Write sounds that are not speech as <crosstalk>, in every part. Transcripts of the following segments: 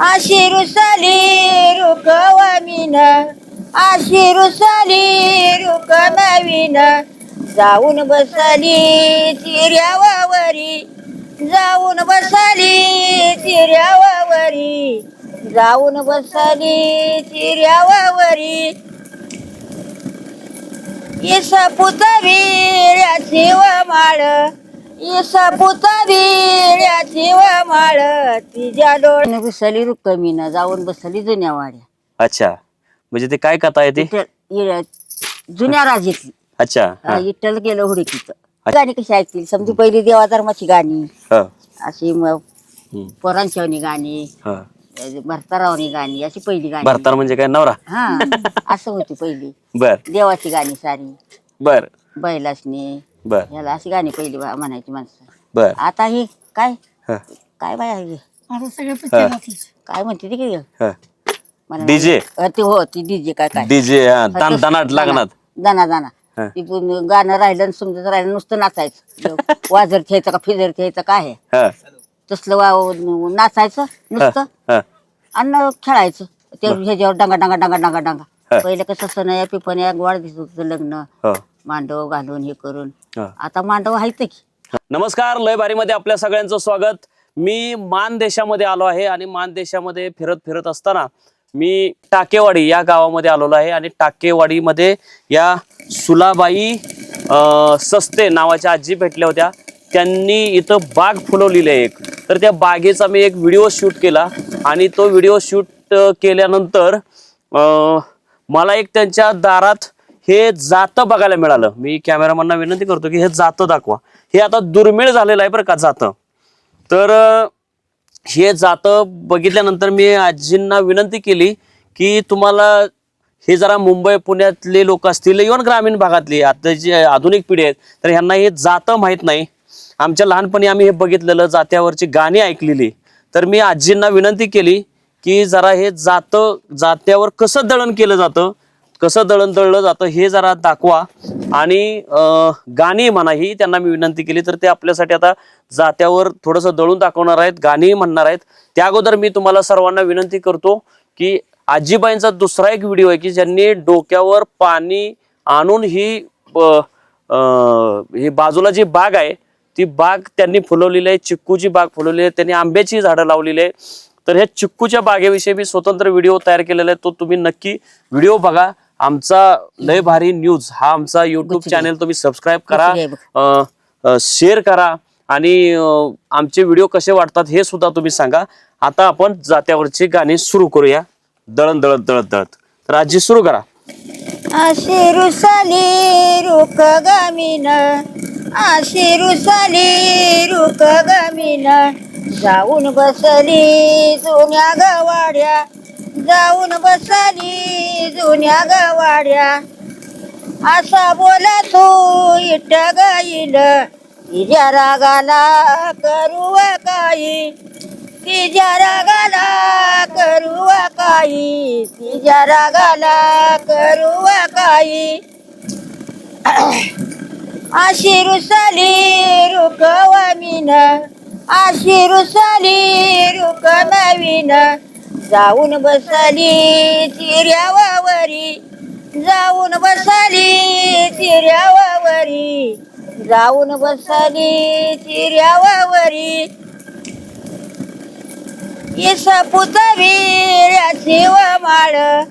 आशिरू साली रुकवा मीन. आशिरू साली रुकमावीन जाऊन बसली चिऱ्यावावरी. जाऊन बसली चिऱ्यावावरी. जाऊन बसली चिऱ्यावावरी. इसा पुता वीर्याची व माळ. इसा पुता वीर्याची व माळ. तिच्या डोळ्याने बसली रुक्कमीनं जाऊन बसली जुन्या वाड्या. अच्छा. म्हणजे ते काय कथा आहे ती इटल- इड- जुन्या राजेतली. अच्छा हा, इटल गेलं हुडकीचं. गाणी कशी ऐकतील? समजी पहिली देवा धर्माची गाणी. हा, अशी मग हम्म, गाणी हा. भरतारावनी गाणी अशी पहिली गाणी. भरतार म्हणजे काय? नवरा? हा असं होती पहिली. बर. देवाची गाणी सारी. बर. बैलासनी. बर. ह्याला अशी गाणी पहिली बा- म्हणायची माणसं. बर. आता हे काय? हा, काय बाय आहे हे? आता सगळं पिक्चरातलीच काय म्हणते ते की हा. मला DJ? अ, ते हो ती डीजे काय काय? डीजे हा दान दानाट लागणार दाना. दाना हा. ती पण गाणं राहिलं आणि समजत राहिलं नुसतं नाचायचं. <laughs> वाजर घ्यायचं का फिजर घ्यायचं काय आहे? हा, तसलं वा नाचायचं नुसतं. हा, आणि खेळायचं. ते ह्याच्यावर डांगा डांगा डांगा डांगा डांगा. हा. पहिलं कसं सण पिपण्या गोड दिसत होतं लग्न. हो, मांडव घालून हे करून. हा. आता मांडव आहेत की. नमस्कार लय बारीमध्ये आपल्या सगळ्यांचं स्वागत. मी मान देशामध्ये आलो आहे आणि मान देशामध्ये फिरत फिरत असताना मी टाकेवाडी या गावामध्ये आलेलो आहे आणि टाकेवाडीमध्ये या सुलाबाई सस्ते नावाच्या आजी भेटल्या होत्या. त्यांनी इथं बाग फुलवलेली आहे एक. तर त्या बागेचा मी एक व्हिडिओ शूट केला आणि तो व्हिडिओ शूट केल्यानंतर मला एक त्यांच्या दारात हे जातं बघायला मिळालं. मी कॅमेरामॅनना विनंती करतो की हे जातं दाखवा. हे आता दुर्मिळ झालेलं आहे बरं का जातं. तर हे जातं बघितल्यानंतर मी आजींना विनंती केली की तुम्हाला हे जरा मुंबई पुण्यातले लोक असतील इव्हन ग्रामीण भागातली आता जी आधुनिक पिढी आहेत तर ह्यांना हे जातं माहीत नाही. आमच्या लहानपणी आम्ही हे बघितलेलं जात्यावरची गाणी ऐकलेली. तर मी आजींना विनंती केली की जरा हे जातं जात्यावर कसं दळण केलं जातं कसं दळण दळलं जातं हे जरा दाखवा. आणि गाणी म्हणा ही त्यांना मी विनंती केली तर ते आपल्यासाठी आता जात्यावर थोडंसं दळून दाखवणार आहेत गाणी म्हणणार आहेत. त्या अगोदर मी तुम्हाला सर्वांना विनंती करतो की आजीबाईंचा दुसरा एक व्हिडिओ आहे की ज्यांनी डोक्यावर पाणी आणून ही ही बाजूला जी बाग आहे ती बाग त्यांनी फुलवलेली आहे चिक्कूची बाग फुलवलेली आहे त्यांनी आंब्याची झाडं लावलेली आहे. तर ह्या चिक्कूच्या बागेविषयी मी स्वतंत्र व्हिडिओ तयार केलेला आहे तो तुम्ही नक्की व्हिडिओ बघा. आमचा लय भारी न्यूज हा आमचा युट्यूब चॅनल तुम्ही सबस्क्राईब करा. शेअर करा. आणि अं, आमचे व्हिडिओ कसे वाटतात हे सुद्धा तुम्ही सांगा. आता आपण जात्यावरची गाणी सुरू करूया. दळण दळत दळत दळत तर आजी सुरू करा. आशिरू साली रुक गामीन. आशिरू साली रुक गामीन. जाऊन बसली जुन्या गवाड्या. जाऊन बसली जुन्या गवाड्या. असा बोला तू इट गाईल तिच्या रागाला करू काही. तिच्या रागाला करू काही. तिच्या रागाला करू काही. अशी रुसली रुकवा मीन अशी रुसली रुक नवीन जाऊन बसली चिऱ्यावावरी. जाऊन बसली चिऱ्यावावरी. जाऊन बसली चिऱ्यावावरी. इसा पुता वीर्याची व माळ.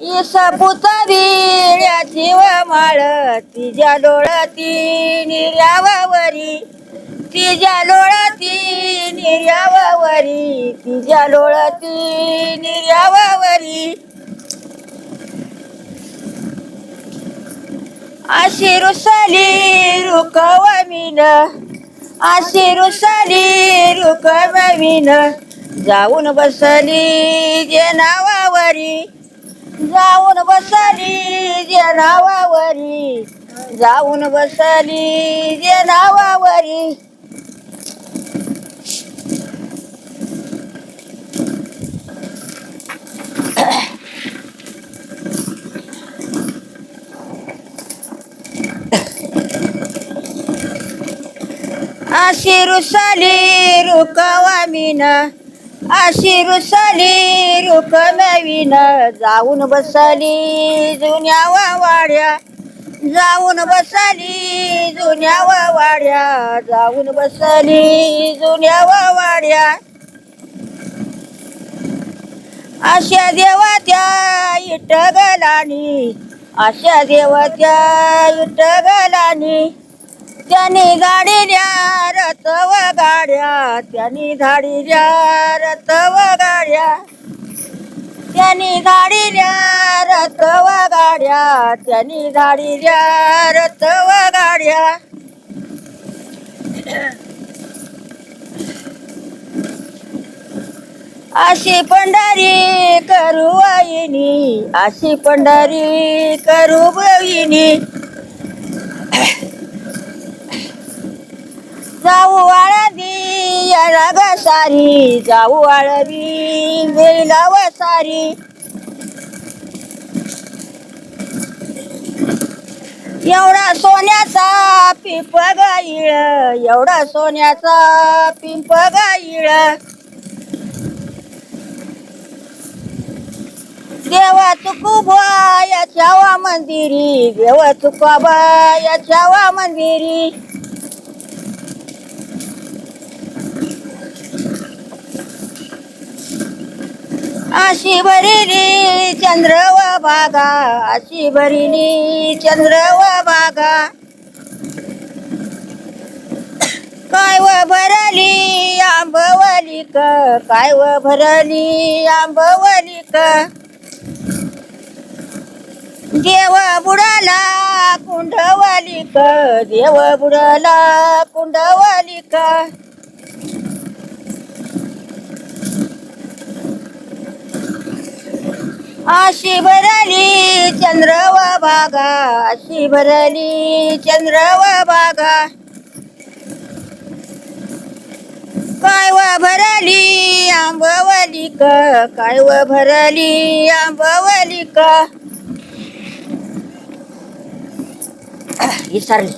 इसा पुता वीर्याची व माळ. तिच्या डोळ्याती निर्यावावरी तिच्या डोळ्याती निर्यावावरी तिच्या डोळ्याती निर्यावावरी आशिरू साली रुकवा मीन आशिरू साली रुकवा मीन जाऊन बसली जे नावावरी जाऊन बसली जे नावावरी. जाऊन बसली जे नावावरी. आशिरू साली रुकवा मीन. अशी रुसली रुख नवीन जाऊन बसली जुन्या वाड्या. जाऊन बसली जुन्या वाड्या. जाऊन बसली जुन्या वाड्या. अशा देवात्या इटगलानी. अशा देवात्या इटगलानी. त्यांनी धाडिल्या रथव गाड्या. त्यांनी धाडिल्या रथव गाड्या. त्यांनी धाडिल्या रथव गाड्या. त्यांनी धाडिल्या रथव गाड्या. अशी पंढरी करू आईनी अशी पंढरी करू बहिणी जाऊ आळदी या सारी जाऊ आळवी वेलाव सारी एवढा सोन्याचा पिंप गाईळ एवढा सोन्याचा पिंप गाईळ. देवा तुकुबा या मंदिरी. देवा तुकोबा या मंदिरी. अशी भरिली चंद्र व बागा अशी भरिली चंद्र व बागा. काय व भरली आंबवली काय व भरली आंबवली देव बुडाला कुंडवालिक देव बुडाला कुंडवलिक. अशी भरली चंद्र व बागा अशी भरली चंद्र व बागा काय व भरली आंबवलिक. काय व भरली आंबवलिक <coughs> विसरली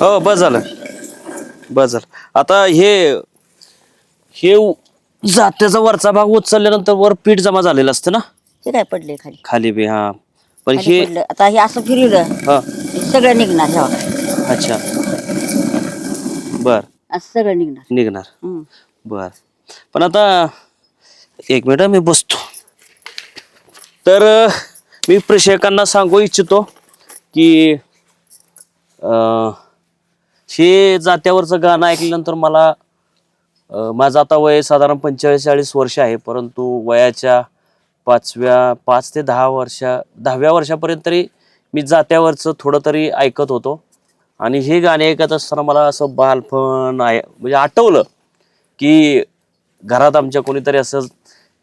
हो बस झालं. बस झालं. आता हे हे जात्याचा वरचा भाग उचलल्यानंतर वर पीठ जमा झालेलं असतं ना? ते काय पडले खाली? खाली बी हा. पण खाली हे पडलं. आता हे असं फिरलं हा. हे सगळं निघणार. अच्छा. बर. असं सगळं निघणार. निघणार. हम्म. बर. पण आता एक मिनिट मी बसतो. तर अं, मी प्रेक्षकांना सांगू इच्छितो की अं, हे जात्यावरचं गाणं ऐकल्यानंतर मला माझं आता वय साधारण पंचेचाळीस चाळीस वर्ष आहे परंतु वयाच्या पाचव्या पाच ते दहा वर्षा दहाव्या वर्षापर्यंत तरी मी जात्यावरचं थोडं तरी ऐकत होतो. आणि हे गाणे ऐकत असताना मला असं बालपण आहे म्हणजे आठवलं की घरात आमच्या कोणीतरी असं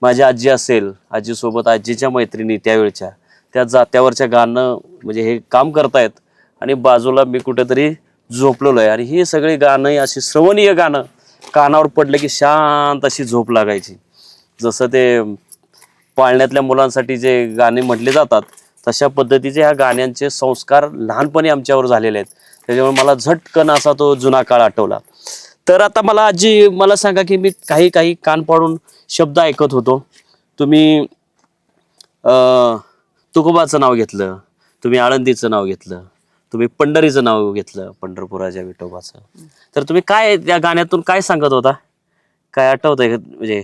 माझी आजी असेल आजीसोबत आजीच्या मैत्रिणी त्यावेळच्या त्या जात्यावरच्या गाणं म्हणजे हे काम करतायत. आणि बाजूला मी कुठेतरी झोपलेलो आहे. आणि ही सगळी गाणं अशी श्रवणीय गाणं कानावर पडलं की शांत अशी झोप लागायची. जसं ते पाळण्यातल्या मुलांसाठी जे गाणे म्हटले जातात तशा पद्धतीचे ह्या गाण्यांचे संस्कार लहानपणी आमच्यावर झालेले आहेत. त्याच्यामुळे मला झटकन असा तो जुना काळ आठवला. तर आता मला आजी मला सांगा की मी काही काही कान पाडून शब्द ऐकत होतो. तुम्ही तुकोबाचं नाव घेतलं तुम्ही आळंदीचं नाव घेतलं तुम्ही पंढरीचं नाव घेतलं पंढरपुराच्या विठोबाचं. तर तुम्ही काय त्या गाण्यातून काय सांगत होता? काय आठवतंय का? म्हणजे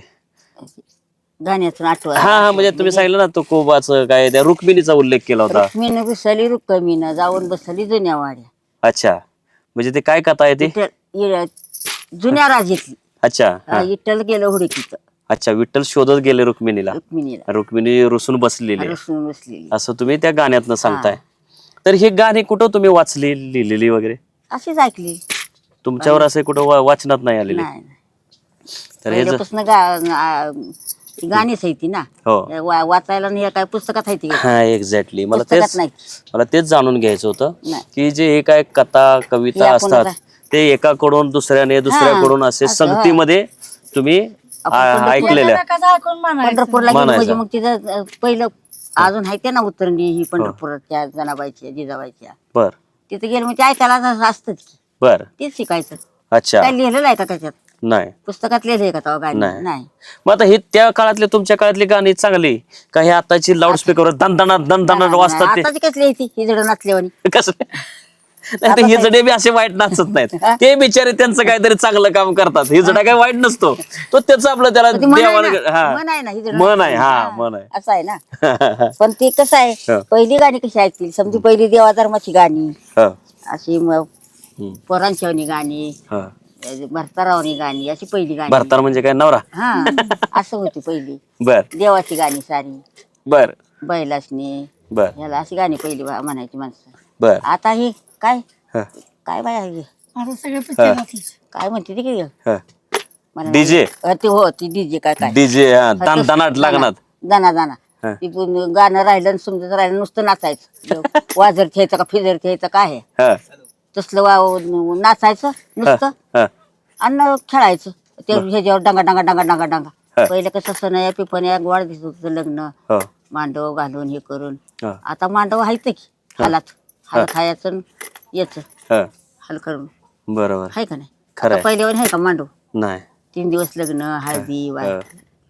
गाण्यातून आठवण हा हा म्हणजे तुम्ही सांगितलं ना तुकोबाचं काय त्या रुक्मिणीचा उल्लेख केला होता. रुक्मिणी बसली रुक्मिणीनं जाऊन बसली जुन्या वाड्या. अच्छा. म्हणजे ते काय कथा आहे ती? इ- जुन्या राजेतली. अच्छा हा. इटल गेलं हुडकीत अच्छा विठ्ठल शोधत गेले रुक्मिणीला. रुक्मिणीला. रुक्मिणी रुसून बसलेली. रुसून बसलेली. असं तुम्ही त्या गाण्यातनं सांगताय. तर हे गाणे कुठं तुम्ही वाचली लिहिलेली वगैरे? अशीच ऐकली. तुमच्यावर असे कुठं वा- वाचनात नाही आलेली? नाही तर हे जर पहिल्यापासून गा आ- ती गाणीच आहे ती ना. हो. वा- वाचायला नाही काय पुस्तकात आहे ती. हा एक्झॅक्टली मला पुस्तकात तेच नाही. मला तेच जाणून घ्यायचं होतं नाही. की जे हे काय कथा हे कविता आपण असतात आता- ते एकाकडून दुसऱ्याने दुसऱ्याकडून असे असं, हा. संगतीमध्ये तुम्ही आ- ऐकलेल्या पंढरपूरला गेली म्हणजे. मग तिथं अ, पहिलं अजून आहे ते ना उतरणी ही पंढरपुरात जनाबाईच्या जिजाबाईच्या. बर. तिथे गेलं म्हणजे ऐकायला असं असतं की. बर. तेच शिकायचं. अच्छा. काय लिहिलेलं आहे का त्याच्यात? नाही. पुस्तकात लिहिले का तेव्हा गाणी? नाही. नाही. मग आता हे त्या काळातले तुमच्या काळातली गाणी चांगली. का हे आताची लाऊडस्पीकर दणदणा दणदणा वाजतात ते? आताची कसली येते ही जड नसल्यावानी कसं नाही तर हिजडे बी असे वाईट नाचत नाहीत. ते बिचारे त्यांचं काहीतरी चांगलं काम करतात. हिजडा काही वाईट नसतो. तो त्याचं आपलं त्याला म्हण आहे ना, हा. ही जड मन आहे. हा मन आहे असं आहे ना. <laughs> पण ते कसं आहे हा. पहिली गाणी कशी ऐकतील? समजी पहिली देवाधर्माची गाणी हा, अशी म- हम्म, पोरांच्यावनी गाणी हा. भरतारावनी गाणी अशी पहिली गाणी. भरतार म्हणजे काय? नवरा? हा असं होती पहिली. बर. देवाची गाणी सारी. बर. बैलासनी. बर. ह्याला अशी गाणी पहिली बा- म्हणायची माणसं. बर. आता ही काय? हा, काय बाय आहे? आता सगळे पिक्चर घातलीच काय म्हणते ती की हा. मला? अ, ते हो ती डीजे काय काय? डीजे हा दान दानाट लागणार दाना दाना हा. ती पण गाणं राहिलं आणि समजत राहिलं नुसतं नाचायचं. <laughs> वाजर घ्यायचं का फिजर घ्यायचं काय आहे? हा, तसलं वा नाचायचं हा, नुसतं. हा. आणि खेळायचं. ते ह्याच्यावर डांगा डांगा डांगा डांगा डांगा. हा. पहिलं कसं सण या पिपण या गोड दिसत होतं लग्न. हो, मांडव घालून हे करून. हा, आता मांडव आहेत की हालात. हाल खायचं आणि याचं. हा. हाल करून बरोबर. आहे का नाही. आता पहिल्यावर आहे का मांडव नाही. तीन दिवस लग्न हळदी वाय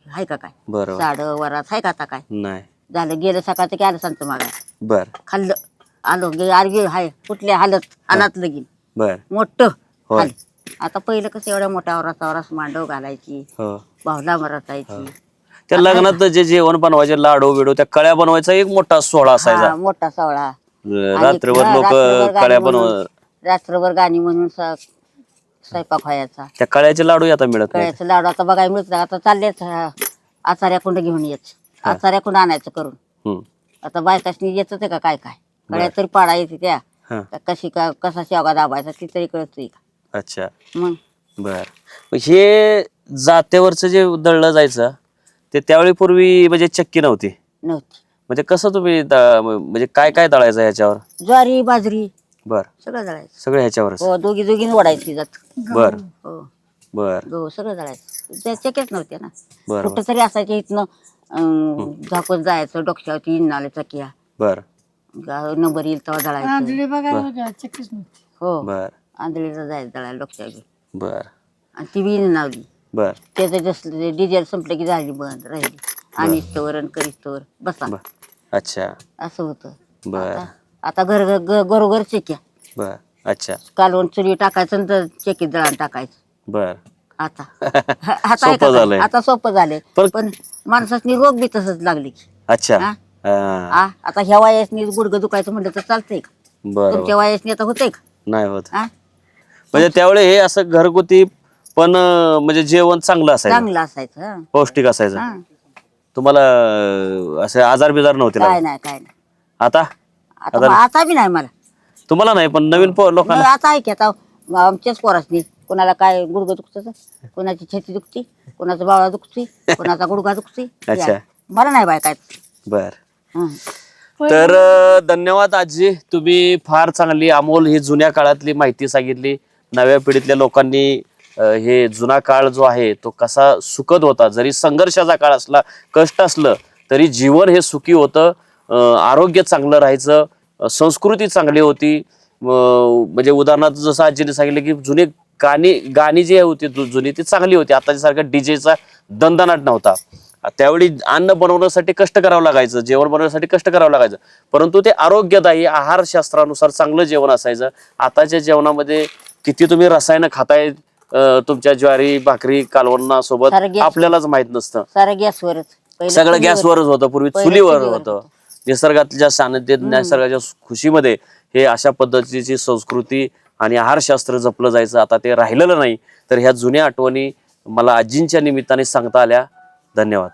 आहे का काय? बरोबर. साड वरात आहे का आता काय? नाही. झालं गेलं सकाळचं की आलं सांगतो मागा. बर. खाल्लं आलो गे आरगे हाय कुठल्या हालत अनाथ लगीन. बर. मोठं. होय. हाल आता पहिलं कसं एवढ्या मोठ्या वराचा वरास मांडव घालायची. हो. बाहुला मरतायची. त्या लग्नात जे जेवण बनवायचे लाडू बिडू त्या कळ्या बनवायचा एक मोठा सोहळा असायचा. हा, मोठा सोहळा. आणि रात्रभर लोक कळ्या म्हणून- बनव रात्रभर गाणी म्हणून स- स्वयंपाक व्हायचा. त्या कळ्याचे लाडू आता मिळत नाही कळ्याचं लाडू आता बघायला मिळत आता चाललेच आचार्या कुंड घेऊन येच आचार्या कुंड आणायचं करून. हम्म. आता बायकाशनी येत ते का काय काय? कळ्या तरी पाडा येते त्या. हा. का कशी का कसा शेवगा दाबायचा ती तरी कळत का? अच्छा. मग? बर. मग हे जात्यावरचं जे दळलं जायचं ते त्यावेळी पूर्वी म्हणजे चक्की नव्हती? नव्हती. म्हणजे कसं तुम्ही द- म्हणजे काय काय दळायचं ह्याच्यावर? ज्वारी बाजरी. बर. सगळं जळायचं सगळं ह्याच्यावरच? हो दोघी दोघीने ओढायची जात. बर. हो. बर. गहू सगळं जळायचं त्या चक्याच नव्हत्या ना. बर कुठं तरी असायच्या इथनं अं, झाकून जायचं डोक्यावरती इन्नाला चकिया. बर. गा- नंबर येईल तेव्हा जळायचं आंधळी बघायला बघा चक्कीच नव्हती. हो. बर. आंधळीला जायचं जळायला डोक्यावर बर. आणि ती बी नावली बर. त्याचं जसं डिझेल संपलं की झाली बंद राहिली. आणि तोवर आणि करीस्तोवर बसा. बर. अच्छा. असं होतं. बर. आता- घर घर घर- घरोघर चेक्या बर. अच्छा. कालवण चुरी टाकायचं आणि तर चेकीत जळान टाकायचं. बर. आता. आता आहे सोपं का? झालंय. आता सोपं झालंय. पण- पण माणसाची रोग बी तसंच लागली की. अच्छा. हा? हा, आ, आता ह्या वयासनी गुडघं दुखायचं म्हटलं तर चालतंय का? बरोबर तुमच्या वयासनी आता होतंय का? नाही होत? म्हणजे त्यावेळी हे असं घरगुती पण अं, म्हणजे जेवण चांगलं असायचं. चांगलं असायचं हं. पौष्टिक असायचं. हं. तुम्हाला अं, असे आजार बिजार नव्हते काय लागत. नाही काय नाही. आता? आता मग आता बी नाही मला. तुम्हाला नाही पण नवीन पो- लोकांना? आता आहे की आता आमच्याच पोरासनी. कोणाला काय गुडघं दुखतं कोणाची छाती दुखती कोणाचा बावळा दुखती <laughs> कोणाचा गुडघा दुखती. अच्छा. मला नाही बाय काय. बर. हं. तर अं, धन्यवाद आजी. तुम्ही फार चांगली अमोल ही जुन्या काळातली माहिती सांगितली. नव्या पिढीतल्या लोकांनी हे जुना काळ जो आहे तो कसा सुखद होता? जरी संघर्षाचा काळ असला कष्ट असलं तरी जीवन हे सुखी होतं. आरोग्य चांगलं राहायचं संस्कृती चांगली होती. म्हणजे उदाहरणार्थ जसं आजीने सांगितलं की जुने गाणी गाणी जी होती जु- जुनी ती चांगली होती. आताच्या सारखं डीजेचा दणदणाट नव्हता. त्यावेळी अन्न बनवण्यासाठी कष्ट करावं लागायचं जेवण बनवण्यासाठी कष्ट करावं लागायचं. परंतु ते आरोग्यदायी आहारशास्त्रानुसार चांगलं जेवण असायचं. आताच्या जेवणामध्ये किती तुम्ही रसायनं खाताय अं, तुमच्या ज्वारी भाकरी कालवणा सोबत सारं gas- आपल्यालाच माहीत नसतं. सारं गॅसवरच. पहिलं सगळं चुलीवर- गॅसवरच होतं. पूर्वी पहिलं चुलीवर चुलीवर. होतं. निसर्गाच्या सानिध्यात निसर्गाच्या खुशीमध्ये हे अशा पद्धतीची संस्कृती आणि आहारशास्त्र जपलं जायचं. आता ते राहिलेलं नाही. तर ह्या जुन्या आठवणी मला आजींच्या निमित्ताने सांगता आल्या. धन्यवाद.